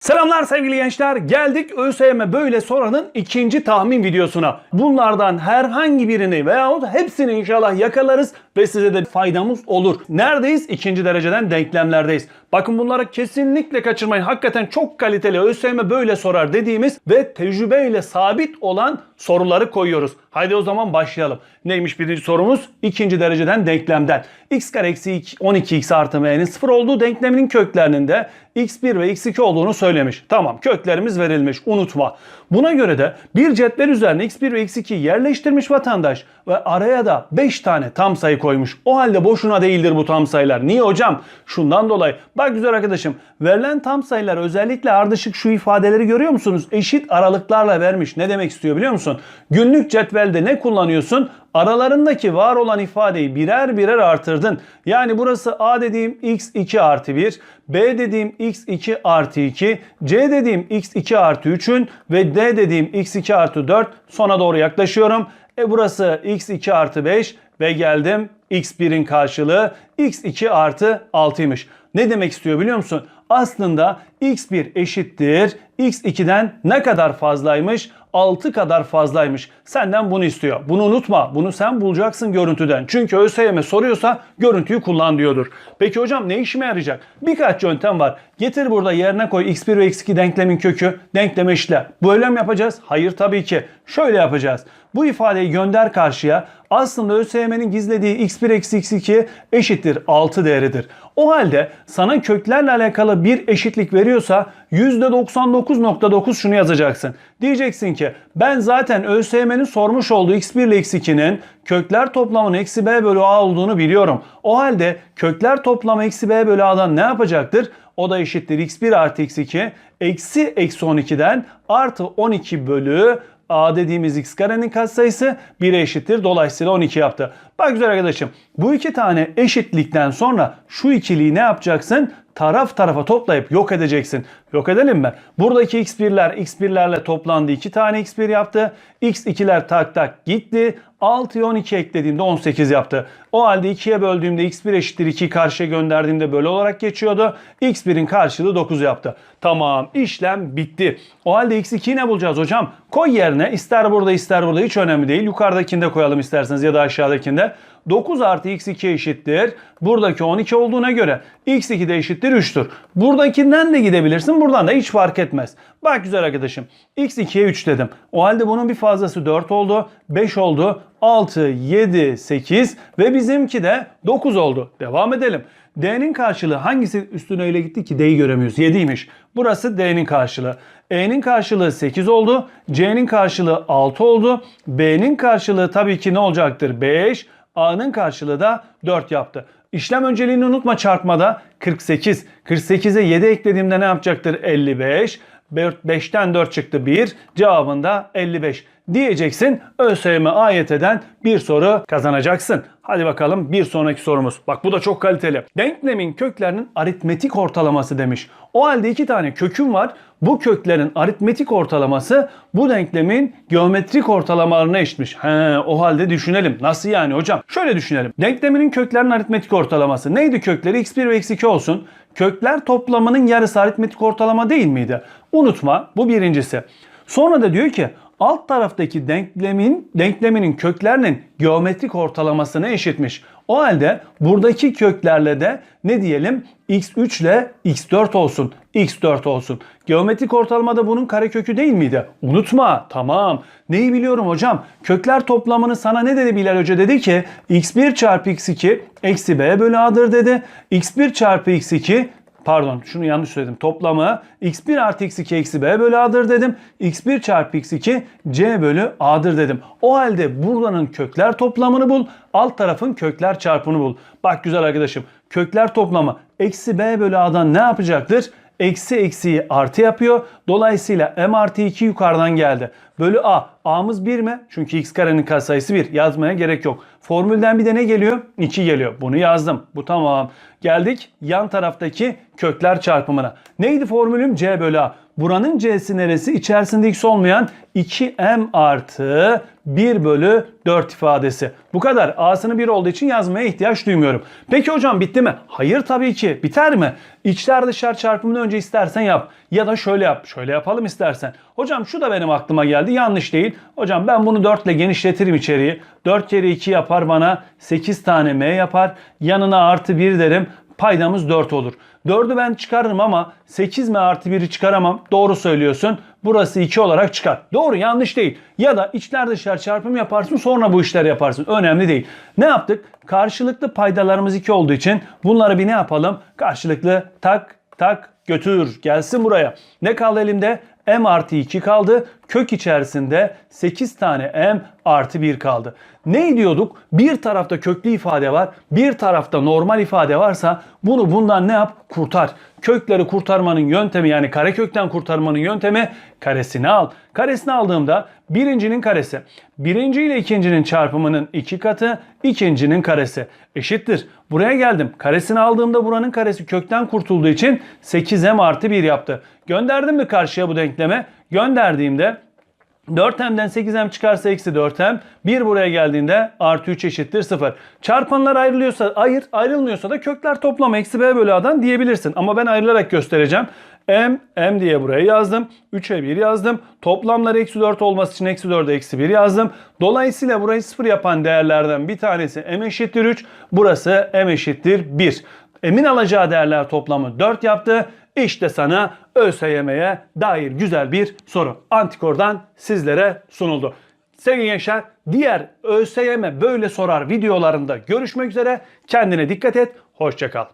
Selamlar sevgili gençler. Geldik ÖSYM böyle soranın ikinci tahmin videosuna. Bunlardan herhangi birini veyahut hepsini inşallah yakalarız ve size de faydamız olur. Neredeyiz? İkinci dereceden denklemlerdeyiz. Bakın bunları kesinlikle kaçırmayın. Hakikaten çok kaliteli ÖSYM böyle sorar dediğimiz ve tecrübeyle sabit olan soruları koyuyoruz. Haydi o zaman başlayalım. Neymiş birinci sorumuz? İkinci dereceden denklemden. x kare eksi 12x artı m'nin sıfır olduğu denkleminin köklerinin de x1 ve x2 olduğunu söylemiş. Tamam köklerimiz verilmiş unutma. Buna göre de bir cetvel üzerine x1 ve x2 yerleştirmiş vatandaş ve araya da 5 tane tam sayı koymuş. O halde boşuna değildir bu tam sayılar. Niye hocam? Şundan dolayı. Bak güzel arkadaşım verilen tam sayılar özellikle ardışık şu ifadeleri görüyor musunuz? Eşit aralıklarla vermiş. Ne demek istiyor biliyor musun? Günlük cetvelde ne kullanıyorsun? Aralarındaki var olan ifadeyi birer birer artırdın. Yani burası A dediğim x2 artı 1, B dediğim x2 artı 2, C dediğim x2 artı 3'ün ve D dediğim x2 artı 4 sona doğru yaklaşıyorum. E burası x2 artı 5 ve geldim x1'in karşılığı x2 artı 6'ymış. Ne demek istiyor biliyor musun? Aslında x1 eşittir x2'den ne kadar fazlaymış? 6 kadar fazlaymış. Senden bunu istiyor. Bunu unutma. Bunu sen bulacaksın görüntüden. Çünkü ÖSYM soruyorsa görüntüyü kullan diyordur. Peki hocam ne işime yarayacak? Birkaç yöntem var. Getir burada yerine koy x1 ve x2 denklemin kökü. Denkleme işle. Böyle mi yapacağız? Hayır tabii ki. Şöyle yapacağız. Bu ifadeyi gönder karşıya. Aslında ÖSYM'nin gizlediği x1 eksi x2 eşittir 6 değeridir. O halde sana köklerle alakalı bir eşitlik veriyorsa %99.9 şunu yazacaksın. Diyeceksin ki ben zaten ÖSYM'nin sormuş olduğu x1 ile x2'nin kökler toplamının eksi b bölü a olduğunu biliyorum. O halde kökler toplamı eksi b bölü a'dan ne yapacaktır? O da eşittir x1 artı x2 eksi eksi 12'den artı 12 bölü a dediğimiz x karenin katsayısı 1'e eşittir. Dolayısıyla 12 yaptı. Bak güzel arkadaşım bu iki tane eşitlikten sonra şu ikiliyi ne yapacaksın? Taraf tarafa toplayıp yok edeceksin. Yok edelim mi? Buradaki x1'ler x1'lerle toplandı. 2 tane x1 yaptı. x2'ler tak tak gitti. 6'ya 12 eklediğimde 18 yaptı. O halde 2'ye böldüğümde x1 eşittir 2'yi karşıya gönderdiğimde bölü olarak geçiyordu. x1'in karşılığı 9 yaptı. Tamam işlem bitti. O halde x2'yi ne bulacağız hocam? Koy yerine ister burada ister burada hiç önemli değil. Yukarıdakinde koyalım isterseniz ya da aşağıdakinde. 9 artı x2 eşittir. Buradaki 12 olduğuna göre x2 de eşittir 3'tür. Buradakinden de gidebilirsin. Buradan da hiç fark etmez. Bak güzel arkadaşım. x2'ye 3 dedim. O halde bunun bir fazlası 4 oldu. 5 oldu. 6, 7, 8 ve bizimki de 9 oldu. Devam edelim. D'nin karşılığı hangisi üstüne öyle gitti ki D'yi göremiyoruz. 7'ymiş. Burası D'nin karşılığı. E'nin karşılığı 8 oldu. C'nin karşılığı 6 oldu. B'nin karşılığı tabii ki ne olacaktır? 5. A'nın karşılığı da 4 yaptı. İşlem önceliğini unutma çarpmada 48. 48'e 7 eklediğimde ne yapacaktır? 55. 5'ten 4 çıktı 1. Cevabında 55 diyeceksin. ÖSYM ayet eden bir soru kazanacaksın. Hadi bakalım bir sonraki sorumuz. Bak bu da çok kaliteli. Denklemin köklerinin aritmetik ortalaması demiş. O halde iki tane köküm var. Bu köklerin aritmetik ortalaması bu denklemin geometrik ortalamalarına eşitmiş. He, o halde düşünelim. Nasıl yani hocam? Şöyle düşünelim. Denkleminin köklerinin aritmetik ortalaması. Neydi kökleri? x1 ve x2 olsun. Kökler toplamının yarısı aritmetik ortalama değil miydi? Unutma bu birincisi. Sonra da diyor ki alt taraftaki denklemin denkleminin köklerinin geometrik ortalamasına eşitmiş. O halde buradaki köklerle de ne diyelim x3 ile x4 olsun. x4 olsun. Geometrik ortalamada bunun karekökü değil miydi? Unutma. Tamam. Neyi biliyorum hocam? Kökler toplamını sana ne dedi Bilal Hoca? Dedi ki x1 çarpı x2 eksi b bölü a'dır dedi. x1 çarpı x2 pardon şunu yanlış söyledim. Toplamı x1 artı x2 eksi b bölü a'dır dedim. x1 çarpı x2 c bölü a'dır dedim. O halde buranın kökler toplamını bul. Alt tarafın kökler çarpımını bul. Bak güzel arkadaşım. Kökler toplamı eksi b bölü a'dan ne yapacaktır? Eksi eksiyi artı yapıyor. Dolayısıyla m artı 2 yukarıdan geldi. Bölü a. a'mız 1 mi? Çünkü x karenin katsayısı 1. Yazmaya gerek yok. Formülden bir de ne geliyor? 2 geliyor. Bunu yazdım. Bu tamam. Geldik yan taraftaki kökler çarpımına. Neydi formülüm? c bölü a. Buranın c'si neresi? İçerisinde x olmayan 2m artı 1 bölü 4 ifadesi. Bu kadar. A'sını 1 olduğu için yazmaya ihtiyaç duymuyorum. Peki hocam bitti mi? Hayır tabii ki. Biter mi? İçler dışlar çarpımını önce istersen yap. Ya da şöyle yap. Şöyle yapalım istersen. Hocam şu da benim aklıma geldi. Yanlış değil. Hocam ben bunu 4 ile genişletirim içeriği. 4 kere 2 yapar bana 8 tane M yapar. Yanına artı 1 derim. Paydamız 4 olur. 4'ü ben çıkarırım ama 8 mi artı 1'i çıkaramam. Doğru söylüyorsun. Burası 2 olarak çıkar. Doğru yanlış değil. Ya da içler dışlar çarpım yaparsın sonra bu işleri yaparsın. Önemli değil. Ne yaptık? Karşılıklı paydalarımız 2 olduğu için bunları bir ne yapalım? Karşılıklı tak tak götür gelsin buraya. Ne kaldı elimde? m artı 2 kaldı. Kök içerisinde 8 tane m artı 1 kaldı. Ne diyorduk? Bir tarafta köklü ifade var. Bir tarafta normal ifade varsa bunu bundan ne yap? Kurtar. Kökleri kurtarmanın yöntemi yani karekökten kurtarmanın yöntemi karesini al. Karesini aldığımda birincinin karesi. Birinci ile ikincinin çarpımının iki katı. ikincinin karesi eşittir. Buraya geldim. Karesini aldığımda buranın karesi kökten kurtulduğu için 8m artı 1 yaptı. Gönderdim mi karşıya bu denkleme? Gönderdiğimde 4m'den 8m çıkarsa eksi 4m. 1 buraya geldiğinde artı 3 eşittir 0. Çarpanlar ayrılıyorsa ayır, ayrılmıyorsa da kökler toplamı eksi b bölü a'dan diyebilirsin. Ama ben ayrılarak göstereceğim. m, m diye buraya yazdım. 3'e 1 yazdım. Toplamları eksi 4 olması için eksi 4'e eksi 1 yazdım. Dolayısıyla burayı 0 yapan değerlerden bir tanesi m eşittir 3. Burası m eşittir 1. M'in alacağı değerler toplamı 4 yaptı. İşte sana ÖSYM'ye dair güzel bir soru. Antikor'dan sizlere sunuldu. Sevgili gençler diğer ÖSYM böyle sorar videolarında görüşmek üzere. Kendine dikkat et. Hoşçakal.